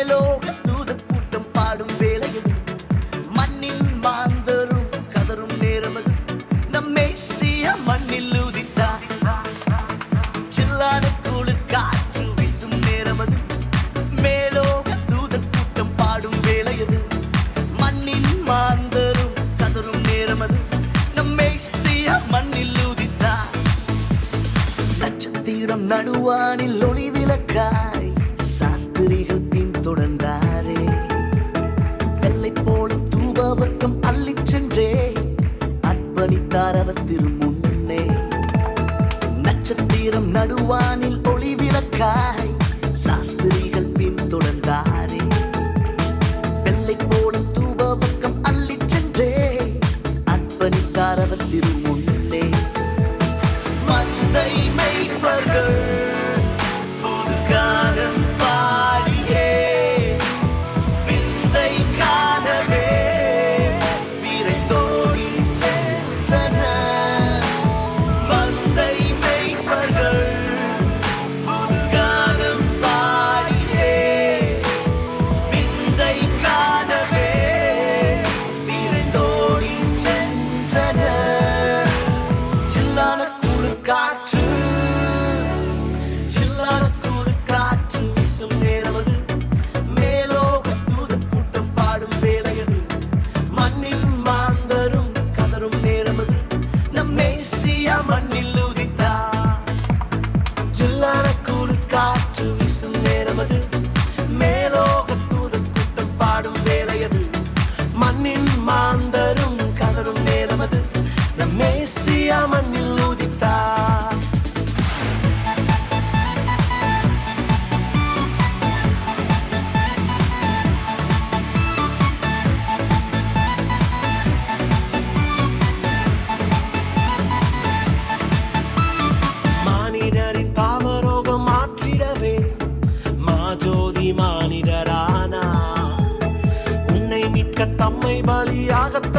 காற்று மேலோக தூத கூட்டம் பாடும் வேளையது மண்ணின் மாந்தரும் கதரும் நேரமது. நம்மை சீய மண்ணில் உதித்தார் சில்லான குளிர் காற்று வீசும் நேரமது. மேலோக தூத கூட்டம் பாடும் வேளையது மண்ணின் மாந்தரும் கதரும் நேரமது. மண்ணில் நட்சத்திரம் நடுவானில் ஒளி விளக்காய் தொடர்ந்தாரே வெள்ளை போலும் தூபவர்க்கம் அள்ளி சென்றே. அர்ப்பணித்தார் அவர் திருமுன்னே. நட்சத்திரம் நடுவானில் ஒளி விளக்காய் உதித்தார் மானிடரானா? உன்னை மீட்க தம்மை பலியாக